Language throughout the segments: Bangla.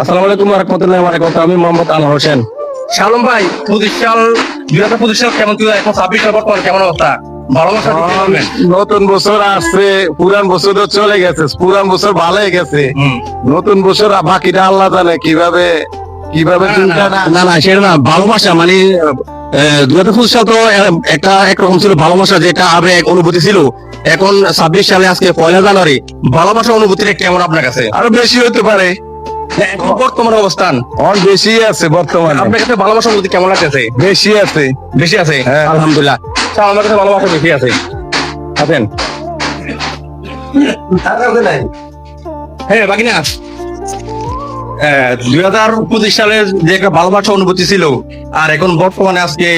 আসসালামু আলাইকুম রহমতুল্লাহ বারাকাতুহু। আমি মোহাম্মদ আনোয়ার হোসেন। শালম ভাই পঁচিশ সাল দুই হাজার পঁচিশ সাল কেমন ছিল এখন ছাব্বিশ সাল বর্তমান কেমন অবস্থা? ভালোবাসা দিতে পারবেন? নতুন বছর আসছে পুরান বছর তো চলে গেছে পুরান বছর ভালোই গেছে। নতুন বছর বাকিটা আল্লাহ জানে কীভাবে কীভাবে না না না সেটা না ভালোবাসা মানে দুই হাজার পঁচিশ সাল তো একটা একরকম ছিল ভালোবাসা যেটা আবেগ অনুভূতি ছিল। এখন ছাব্বিশ সালে আজকে পয়লা জানুয়ারি ভালোবাসা অনুভূতিটা কেমন আপনার কাছে? আরও বেশি হতে পারে। এখন বর্তমান অবস্থান। অনেক বেশি আছে বর্তমানে। আপনার কাছে ভালোবাসা অনুভূতি কেমন লাগতেছে? বেশি আছে। বেশি আছে? হ্যাঁ। আলহামদুলিল্লাহ। আচ্ছা, আমার কাছে ভালোবাসা বেশি আছে। আছেন? হ্যাঁ বাকি না দুই হাজার পঁচিশ সালের যে একটা ভালোবাসা অনুভূতি ছিল আর এখন বর্তমানে আজকে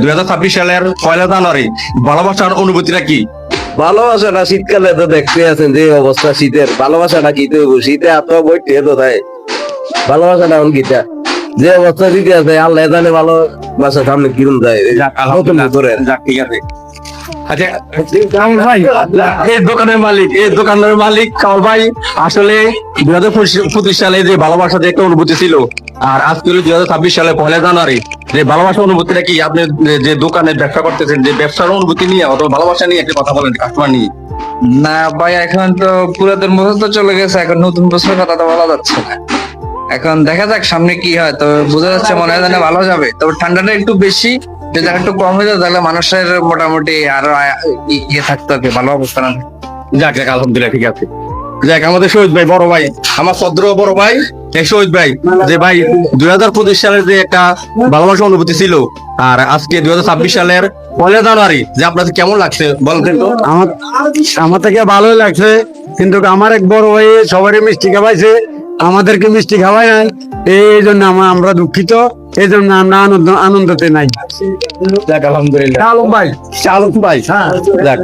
দুই হাজার ছাব্বিশ সালের পয়লা জানুয়ারি ভালোবাসার অনুভূতিটা কি? ভালোবাসাটা শীতকালে তো দেখতে আছেন যে অবস্থা শীতের। ভালোবাসাটা কি তো শীতে এত বইতে তো তাই ভালোবাসাটা এমন কিটা যে অবস্থা দিতে আছে আল্লাহ জানে ভালোবাসা সামনে কিরম যায়। নতুন। করে ঠিক আছে। আচ্ছা ভাই এই দোকানের মালিক এই দোকানের মালিক কামাল ভাই আসলে দুই হাজার পঁচিশ সালে যে ভালোবাসা যে একটা অনুভূতি ছিল আর আজকে দুই হাজার ছাব্বিশ সালে পয়লা জানুয়ারি। যে ভালোবাসা অনুভূতিটা কি? আপনি যে- দোকানে ব্যবসা করতেছেন যে ব্যবসার অনুভূতি নিয়ে অথবা ভালোবাসা নিয়ে একটা কথা বলেন কাস্টমার নিয়ে। না ভাই এখন তো পুরাতন বছর তো চলে গেছে এখন নতুন বছরের কথা তো বলা যাচ্ছে না। এখন দেখা যাক সামনে কি হয় তো বোঝা যাচ্ছে মনে হয় যেন ভালো যাবে। তবে ঠান্ডাটা একটু বেশি যদি একটু কম হয়ে যায় তাহলে মানুষের মোটামুটি আরও ইয়ে থাকতো আর কি ভালো অবস্থা না যাক যাক আলহামদুলিল্লাহ ঠিক আছে। যাক আমাদের শহীদ ভাই বড় ভাই আমার সদ্র বড় ভাই। শহীদ ভাই যে ভাই দুই হাজার পঁচিশ সালের যে একটা ভালোবাসা অনুভূতি ছিল আর আজকে দুই হাজার ছাব্বিশ সালের পয়লা জানুয়ারি যে আপনার কেমন লাগছে বলতেন তো? আমার আমার থেকে ভালোই লাগছে কিন্তু আমার এক বড় ভাই সবারই মিষ্টি খাওয়াইছে আমাদেরকে মিষ্টি খাওয়াই নাই এই জন্য আমরা আমরা দুঃখিত এই জন্য আমরা আনন্দ আনন্দতে নাই। যাক আলহামদুলিল্লাহ। আলম ভাই। চালক ভাই হ্যাঁ যাক